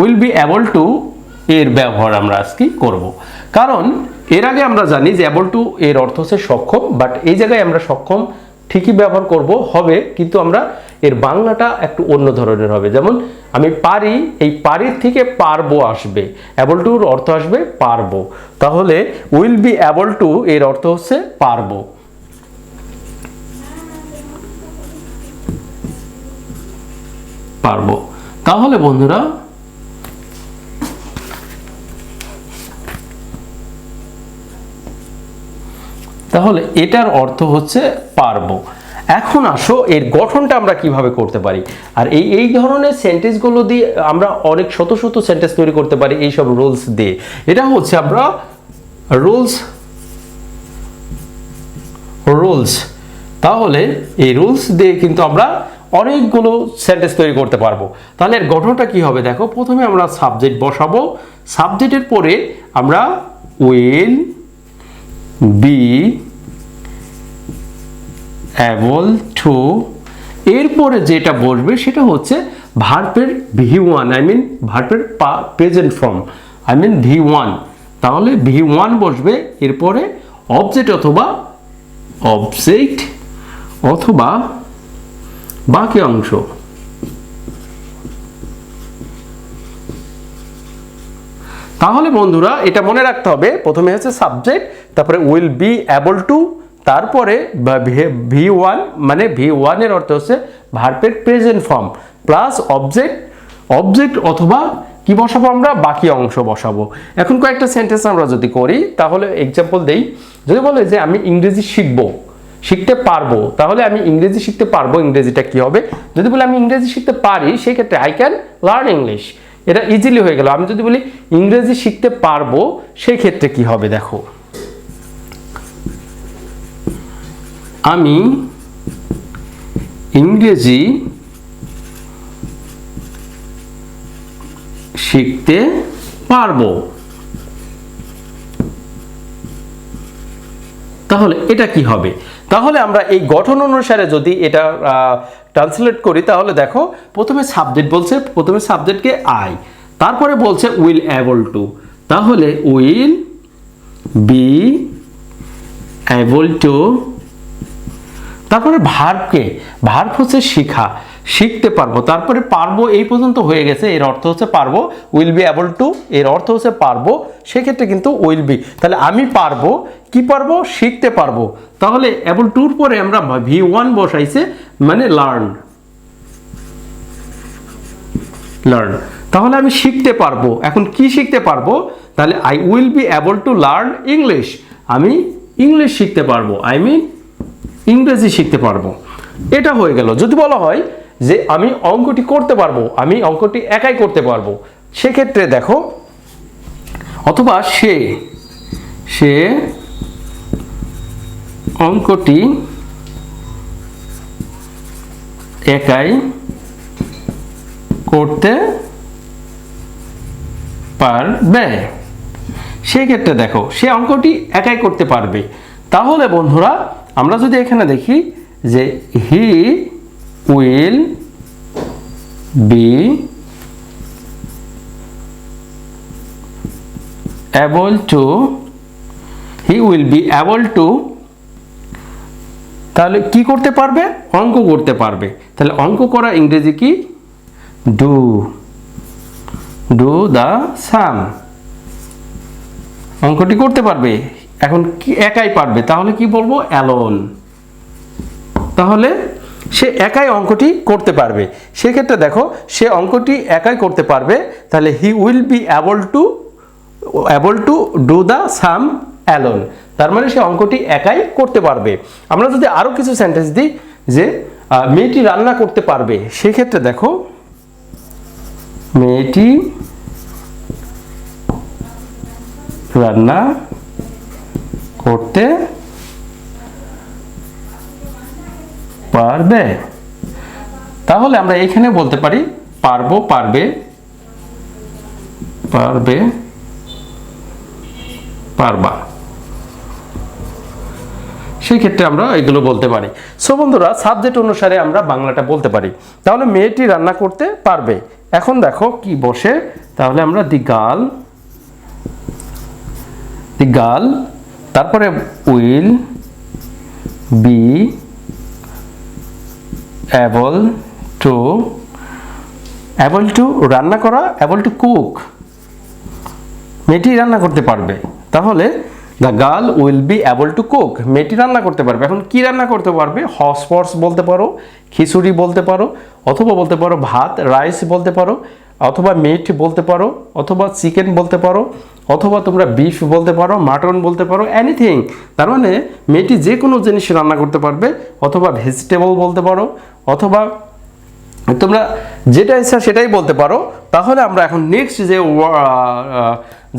Will be able two এর ব্যবহার আমরা আজকে করব। কারণ এর আগে আমরা জানি যে অ্যাবল টু এর অর্থ হচ্ছে সক্ষম বাট এই জায়গায় আমরা সক্ষম ঠিকই ব্যবহার করব, হবে, কিন্তু আমরা এর বাংলাটা একটু অন্য ধরনের হবে। যেমন আমি পারি, এই পারির থেকে পারব আসবে অ্যাবল টুর অর্থ আসবে পারব। তাহলে উইল বি অ্যাবল টু এর অর্থ হচ্ছে পারব। পারব। তাহলে বন্ধুরা, তাহলে এটার অর্থ হচ্ছে পারব। এখন আসো, এর গঠনটা আমরা কীভাবে করতে পারি? আর এই এই ধরনের সেন্টেন্সগুলো দিয়ে আমরা অনেক শত শত সেন্টেন্স তৈরি করতে পারি এই সব রুলস দিয়ে। এটা হচ্ছে আমরা রুলস রুলস তাহলে এই রুলস দিয়ে কিন্তু আমরা অনেকগুলো সেন্টেন্স তৈরি করতে পারব। তাহলে এর গঠনটা কি হবে দেখো, প্রথমে আমরা সাবজেক্ট বসাবো। সাবজেক্টের পরে আমরা উইল বি অ্যাবল টু এরপরে যেটা বসবে সেটা হচ্ছে ভার্পের V one I mean ভার্পের present form I mean V one তাহলে ভি ওয়ান বসবে, এরপরে অবজেক্ট অথবা অবজেক্ট অথবা বাকি অংশ। তাহলে বন্ধুরা, এটা মনে রাখতে হবে, প্রথমে হচ্ছে সাবজেক্ট তারপরে উইল বি অ্যাবল টু তারপরে ভি ওয়ান মানে ভি ওয়ানের অর্থ হচ্ছে ভার্পের present form plus object object অথবা কি বসাবো আমরা? বাকি অংশ বসাবো। এখন কয়েকটা সেন্টেন্স আমরা যদি করি, তাহলে এক্সাম্পল দেই। যদি বলে যে আমি ইংরেজি শিখব শিখতে পারব, তাহলে আমি ইংরেজি শিখতে পারব, ইংরেজিটা কি হবে? যদি বলে আমি ইংরেজি শিখতে পারি, সেক্ষেত্রে আই ক্যান লার্ন ইংলিশ এটা ইজিলি হয়ে গেল। আমি যদি বলি ইংরেজি শিখতে পারব সেই ক্ষেত্রে কি হবে দেখো? আমি ইংরেজি শিখতে পারব। তাহলে এটা কি হবে? তাহলে আমরা এই গঠন অনুসারে যদি এটা ট্রান্সলেট করি, তাহলে দেখো, প্রথমে সাবজেক্ট বলছে, প্রথমে সাবজেক্টকে আই তারপরে বলছে উইল অ্যাবল টু তাহলে উইল বি অ্যাবল টু তারপরে ভার্বকে ভার্ব হচ্ছে শিখা। শিখতে পারব। তারপরে পারব এই পর্যন্ত হয়ে গেছে। এর অর্থ হচ্ছে পারব উইল বি অ্যাবল টু এর অর্থ হচ্ছে পারব, সেক্ষেত্রে কিন্তু উইল বি তাহলে আমি পারব, কি পারব? শিখতে পারব। তাহলে অ্যাবল টুর পরে আমরা ভি ওয়ান বসাইছে মানে লার্ন লার্ন তাহলে আমি শিখতে পারব। এখন কি শিখতে পারব? তাহলে I will be able to learn English আমি ইংলিশ শিখতে পারব। আই মিন ইংরেজি শিখতে পারব। এটা হয়ে গেল। যদি বলা হয় যে আমি অঙ্কটি করতে পারব, আমি অঙ্কটি একাই করতে পারব। সেক্ষেত্রে দেখো, অথবা সে সে অঙ্কটি একাই করতে পারবে। সেই ক্ষেত্রে দেখো, সে অঙ্কটি একাই করতে পারবে। তাহলে বন্ধুরা, আমরা যদি এখানে দেখি যে he will be able to he will be able to তাহলে কি করতে পারবে? অঙ্ক করতে পারবে। তাহলে অঙ্ক করা ইংরেজি কি? ডু ডু দ্য সাম অঙ্কটি করতে পারবে। এখন কি একাই পারবে। তাহলে কি বলব? অ্যালোন তাহলে সে একাই অঙ্কটি করতে পারবে। সেক্ষেত্রে দেখো, সে অঙ্কটি একাই করতে পারবে, তাহলে he will be able to able to do the some alone তার মানে সে অঙ্কটি একাই করতে পারবে। আমরা যদি আরও কিছু সেন্টেন্স দিই, যে মেয়েটি রান্না করতে পারবে, সেক্ষেত্রে দেখো, মেয়েটি রান্না করতে পারবে? তাহলে আমরা এখানে বলতে পারি, পারব, পারবে পারবে, পারবা। সেই ক্ষেত্রে আমরা এগুলো বলতে পারি। সো বন্ধুরা সাবজেক্ট অনুসারে আমরা বাংলাটা বলতে পারি। তাহলে মেয়েটি রান্না করতে পারবে। এখন দেখো কি বসে। তাহলে আমরা দি গার্ল দি গাল তারপরে will, be able to able to রান্না করা, অ্যাবল টু কুক। মেয়েটি রান্না করতে পারবে। তাহলে the girl will be able to cook মেয়েটি রান্না করতে পারবে। এখন কি রান্না করতে পারবে? হসপর্স বলতে পারো, খিচুড়ি বলতে পারো, অথবা বলতে পারো, ভাত রাইস বলতে পারো অথবা মিট বলতে পারো, অথবা চিকেন বলতে পারো, অথবা তোমরা বিফ বলতে পারো মাটন বলতে পারো এনিথিং তার মানে মেয়েটি যে কোনো জিনিস রান্না করতে পারবে, অথবা ভেজিটেবল বলতে পারো, অথবা তোমরা যেটা ইচ্ছা সেটাই বলতে পারো। তাহলে আমরা এখন নেক্সট যে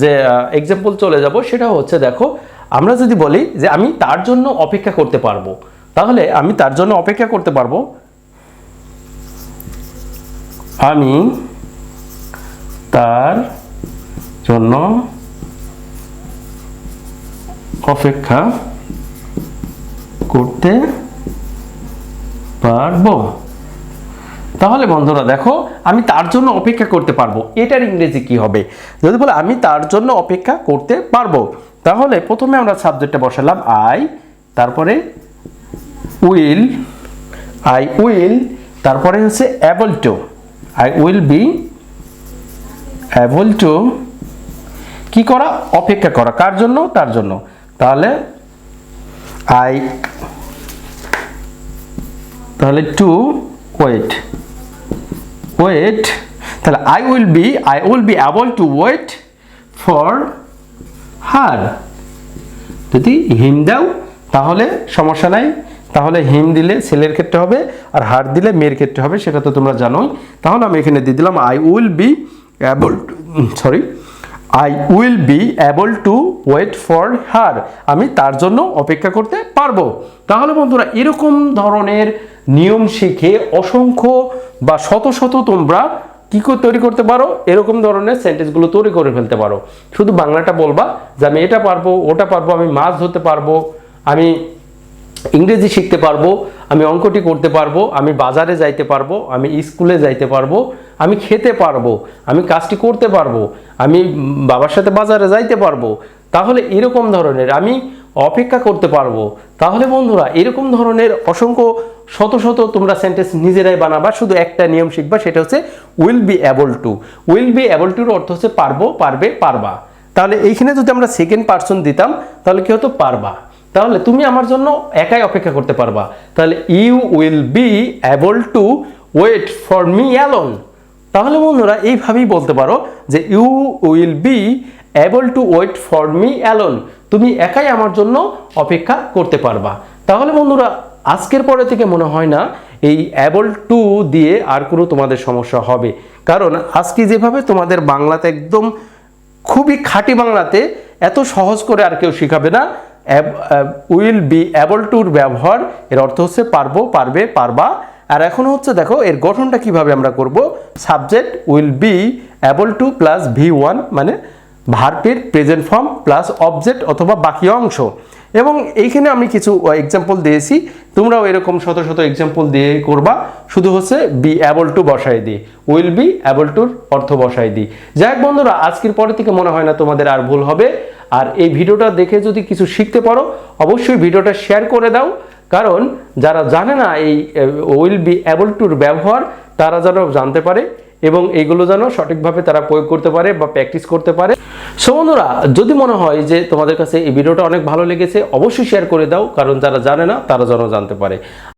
যে এক্সাম্পল চলে যাব, সেটা হচ্ছে দেখো, আমরা যদি বলি যে আমি তার জন্য অপেক্ষা করতে পারব, তাহলে আমি তার জন্য অপেক্ষা করতে পারব। আমি তার জন্য অপেক্ষা করতে পারব। তাহলে বন্ধুরা দেখো, আমি তার জন্য অপেক্ষা করতে পারব। এটার ইংরেজি কি হবে? যদি বলে, আমি তার জন্য অপেক্ষা করতে পারব। তাহলে প্রথমে আমরা সাবজেক্টটা বসালাম আই তারপরে উইল আই উইল তারপরে হচ্ছে able to I will be able to কি করা? অপেক্ষা করা। কার জন্য? তার জন্য। তাহলে আই তাহলে টু ওয়েট ওয়েট তাহলে I will be I will be able to wait for her যদি হিম দাও, তাহলে সমস্যা নাই। তাহলে হিম দিলে ছেলের ক্ষেত্রে হবে, আর হার দিলে মেয়ের ক্ষেত্রে হবে, সেটা তো তোমরা জানোই। তাহলে আমি এখানে দিয়ে দিলাম I will be able sorry I will be able to wait for her আমি তার জন্য অপেক্ষা করতে পারব। তাহলে বন্ধুরা, এরকম ধরনের নিয়ম শিখে অসংখ্য বা শত শত তোমরা কি করে তৈরি করতে পারো, এরকম ধরনের সেন্টেন্সগুলো তৈরি করে ফেলতে পারো। শুধু বাংলাটা বলবা যে আমি এটা পারব, ওটা পারব, আমি মাছ ধরতে পারব, আমি ইংরেজি শিখতে পারব, আমি অঙ্কটি করতে পারব, আমি বাজারে যাইতে পারব, আমি স্কুলে যাইতে পারব আমি খেতে পারব, আমি কাজটি করতে পারব, আমি বাবার সাথে বাজারে যাইতে পারব, তাহলে এরকম ধরনের আমি অপেক্ষা করতে পারব। তাহলে বন্ধুরা, এরকম ধরনের অসংখ্য শত শত তোমরা সেন্টেন্স নিজেরাই বানাবা, শুধু একটা নিয়ম শিখবা, সেটা হচ্ছে will be able to will be able টুর অর্থ হচ্ছে পারব, পারবে, পারবা। তাহলে এইখানে যদি আমরা সেকেন্ড পার্সন দিতাম, তাহলে কি হতো? পারবা। তাহলে তুমি আমার জন্য একাই অপেক্ষা করতে পারবা। তাহলে you will be able to wait for me alone তাহলে বন্ধুরা, এইভাবেই বলতে পারো যে you will be able to wait for me alone তুমি একাই আমার জন্য অপেক্ষা করতে পারবা। তাহলে বন্ধুরা, আজকের পরে থেকে মনে হয় না এই অ্যাবল টু দিয়ে আর কোনো তোমাদের সমস্যা হবে। কারণ আজকে যেভাবে তোমাদের বাংলাতে একদম খুবই খাঁটি বাংলাতে এত সহজ করে আর কেউ শেখাবে না উইল বি অ্যাবল টুর ব্যবহার, এর অর্থ হচ্ছে পারব, পারবে, পারবা আর এখন হচ্ছে দেখো, এর গঠনটা কীভাবে আমরা করব? Subject will be able to plus V one মানে ভার্বের প্রেজেন্ট ফর্ম প্লাস অবজেক্ট অথবা বাকি অংশ। এবং এইখানে আমি কিছু এক্সাম্পল দিয়েছি। তোমরাও এরকম শত শত এক্সাম্পল দিয়ে করবা। শুধু হচ্ছে বি অ্যাবল টু বসাই দিই উইল বি অ্যাবল টুর অর্থ বসাই দিই যাই বন্ধুরা, আজকের পরে থেকে মনে হয় না তোমাদের আর ভুল হবে। আর এই ভিডিওটা দেখে যদি কিছু শিখতে পারো, অবশ্যই ভিডিওটা শেয়ার করে দাও। কারণ যারা জানে না এই উইল বি অ্যাবল টুর ব্যবহার, তারা যেন জানতে পারে এবং এইগুলো যেন সঠিকভাবে তারা প্রয়োগ করতে পারে বা প্র্যাকটিস করতে পারে। সো বন্ধুরা, যদি মনে হয় যে তোমাদের কাছে এই ভিডিওটা অনেক ভালো লেগেছে, অবশ্যই শেয়ার করে দাও, কারণ যারা জানে না, তারা যেন জানতে পারে।